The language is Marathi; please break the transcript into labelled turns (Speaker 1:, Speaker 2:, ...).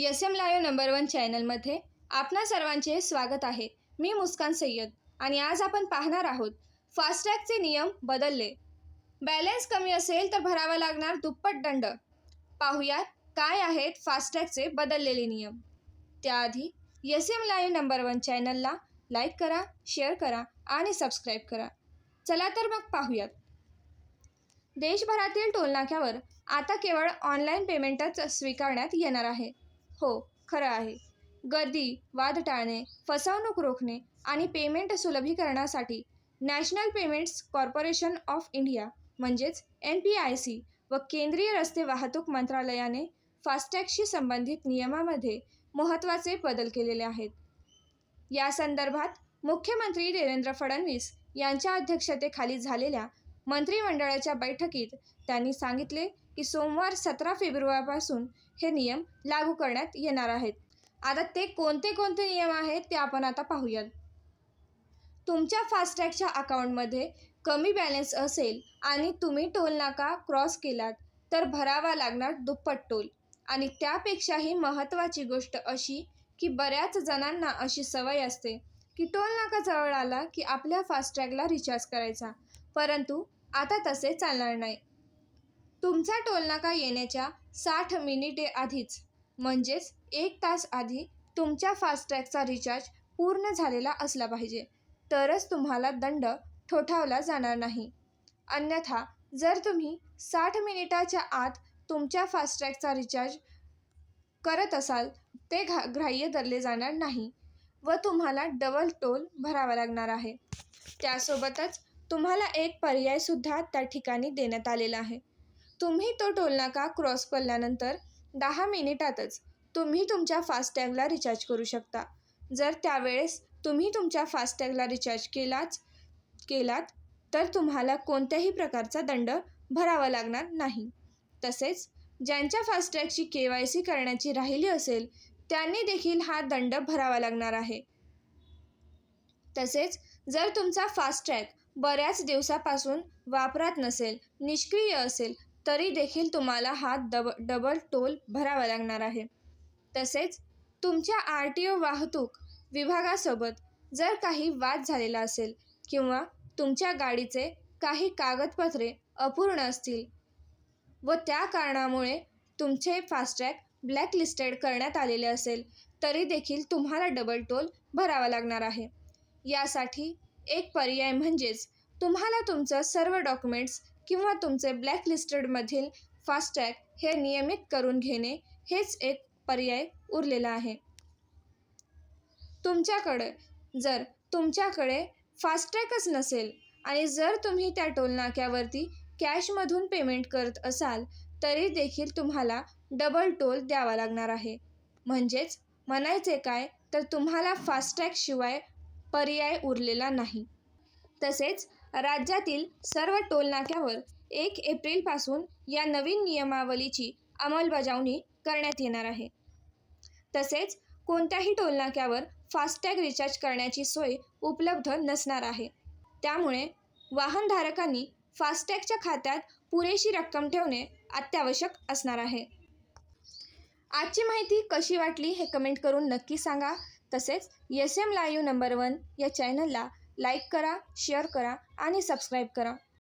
Speaker 1: S M live number one चॅनलमध्ये आपणा सर्वांचे स्वागत आहे. मी मुस्कान सय्यद आणि आज आपण पाहणार आहोत फास्टॅगचे नियम बदलले. बॅलन्स कमी असेल तर भरावा लागणार दुप्पट दंड. पाहूयात काय आहेत फास्टॅगचे बदललेले नियम. त्याआधी S M live number one चॅनलला लाईक करा शेअर करा आणि सबस्क्राईब करा. चला तर मग पाहूयात. देशभरातील टोलनाक्यावर आता केवळ ऑनलाईन पेमेंटच स्वीकारण्यात येणार आहे. हो खरं आहे. गर्दी वाद टाळणे फसवणूक रोखणे आणि payment सुलभीकरणासाठी National Payments Corporation of India म्हणजेच एन पी आय सी व केंद्रीय रस्ते वाहतूक मंत्रालयाने फास्टॅगशी संबंधित नियमामध्ये महत्त्वाचे बदल केलेले आहेत. या संदर्भात मुख्यमंत्री देवेंद्र फडणवीस यांच्या अध्यक्षतेखाली झालेल्या मंत्रिमंडळाच्या बैठकीत त्यांनी सांगितले की सोमवार सतरा फेब्रुवारीपासून हे नियम लागू करण्यात येणार आहेत. आता ते कोणते कोणते नियम आहेत ते आपण आता पाहूयात. तुमच्या फास्टॅगच्या अकाउंटमध्ये कमी बॅलन्स असेल आणि तुम्ही टोल नाका क्रॉस केलात तर भरावा लागणार दुप्पट टोल. आणि त्यापेक्षाही महत्त्वाची गोष्ट अशी की बऱ्याच जणांना अशी सवय असते की टोल नाका जवळ आला की आपल्या फास्टॅगला रिचार्ज करायचा. परंतु आता तसे चालणार नाही. तुमचा टोलनाका येण्याच्या साठ मिनिटे आधीच म्हणजेच एक तास आधी तुमच्या फास्टॅगचा रिचार्ज पूर्ण झालेला असला पाहिजे. तरच तुम्हाला दंड ठोठावला जाणार नाही. अन्यथा जर तुम्ही साठ मिनिटाच्या आत तुमच्या फास्टॅगचा रिचार्ज करत असाल ते घा ग्राह्य धरले जाणार नाही व तुम्हाला डबल टोल भरावा लागणार आहे. त्यासोबतच तुम्हाला एक पर्यायसुद्धा त्या ठिकाणी देण्यात आलेला आहे. तुम्ही तो टोलनाका क्रॉस करल्यानंतर दहा मिनिटातच तुम्ही तुमच्या फास्टॅगला रिचार्ज करू शकता. जर त्यावेळेस तुम्ही तुमच्या फास्टॅगला रिचार्ज केलाच केलात तर तुम्हाला कोणत्याही प्रकारचा दंड भरावा लागणार नाही. तसेच ज्यांच्या फास्टॅगची के वाय सी करण्याची राहिली असेल त्यांनी देखील हा दंड भरावा लागणार आहे. तसेच जर तुमचा फास्टॅग बऱ्याच दिवसापासून वापरात नसेल निष्क्रिय असेल तरी देखील तुम्हाला हा डब डबल टोल भरावा लागणार आहे. तसेच तुमच्या आर टी ओ वाहतूक विभागासोबत जर काही वाद झालेला असेल किंवा तुमच्या गाडीचे काही कागदपत्रे अपूर्ण असतील व त्या कारणामुळे तुमचे फास्टॅग ब्लॅकलिस्टेड करण्यात आलेले असेल तरी देखील तुम्हाला डबल टोल भरावा लागणार आहे. यासाठी एक पर्याय म्हणजेच तुम्हाला तुमचं सर्व डॉक्युमेंट्स किंवा तुमचे ब्लॅकलिस्टेडमधील फास्टॅग हे नियमित करून घेणे हेच एक पर्याय उरलेला आहे. तुमच्याकडे जर तुमच्याकडे फास्टॅगच नसेल आणि जर तुम्ही त्या टोलनाक्यावरती कॅशमधून पेमेंट करत असाल तरी देखील तुम्हाला डबल टोल द्यावा लागणार आहे. म्हणजेच म्हणायचे काय तर तुम्हाला फास्टॅगशिवाय पर्याय उरलेला नाही. तसेच राज्यातील सर्व टोलनाक्यावर एक एप्रिलपासून या नवीन नियमावलीची अंमलबजावणी करण्यात येणार आहे. तसेच कोणत्याही टोलनाक्यावर फास्टॅग रिचार्ज करण्याची सोय उपलब्ध नसणार आहे. त्यामुळे वाहनधारकांनी फास्टॅगच्या खात्यात पुरेशी रक्कम ठेवणे अत्यावश्यक असणार आहे. आजची माहिती कशी वाटली हे कमेंट करून नक्की सांगा. तसेच S M live number one या चॅनलला लाईक करा शेअर करा आणि सबस्क्राईब करा.